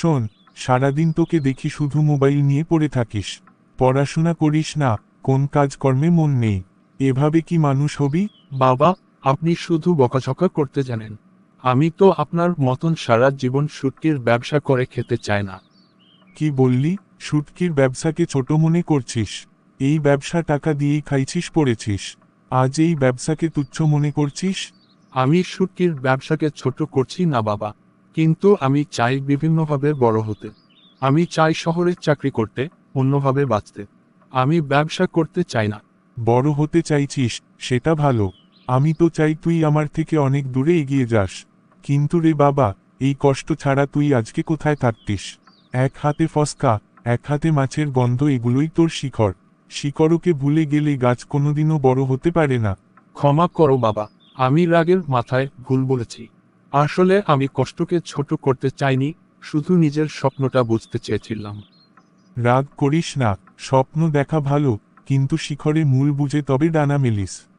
শোন সারাদিন তোকে দেখি শুধু মোবাইল নিয়ে পড়ে থাকিস। পড়াশোনা করিস না কোন কাজকর্মে মন নেই। এভাবে কি মানুষ হবি? বাবা আপনি শুধু বকাঝকা করতে জানেন। আমি তো আপনার মতন সারা জীবন সুটকির ব্যবসা করে খেতে চাই না। কি বললি? শুটকির ব্যবসাকে ছোট মনে করছিস। এই ব্যবসা টাকা দিয়েই খাইছিস পড়েছিস। আজ এই ব্যবসাকে তুচ্ছ মনে করছিস? আমি সুটকির ব্যবসাকে ছোট করছি না বাবা। কিন্তু আমি চাই বিভিন্নভাবে বড় হতে। আমি চাই শহরে চাকরি করতে অন্যভাবে বাঁচতে। আমি ব্যবসা করতে চাই না। বড় হতে চাইছিস সেটা ভালো। আমি তো চাই তুই আমার থেকে অনেক দূরে এগিয়ে যাস। কিন্তু রে বাবা এই কষ্ট ছাড়া তুই আজকে কোথায় থাকতিস? এক হাতে ফসকা এক হাতে মাছের গন্ধ এগুলোই তোর শিখর। শিকড়কে ভুলে গেলে গাছ কোনোদিনও বড় হতে পারে না। ক্ষমা করো বাবা। আমি রাগের মাথায় ভুল বলেছি। আসলে আমি কষ্টকে ছোট করতে চাইনি, শুধু নিজের স্বপ্নটা বুঝতে চেয়েছিলাম। রাগ করিস না, স্বপ্ন দেখা ভালো, কিন্তু শিখরে মূল বুঝে তবে ডানা মেলিস।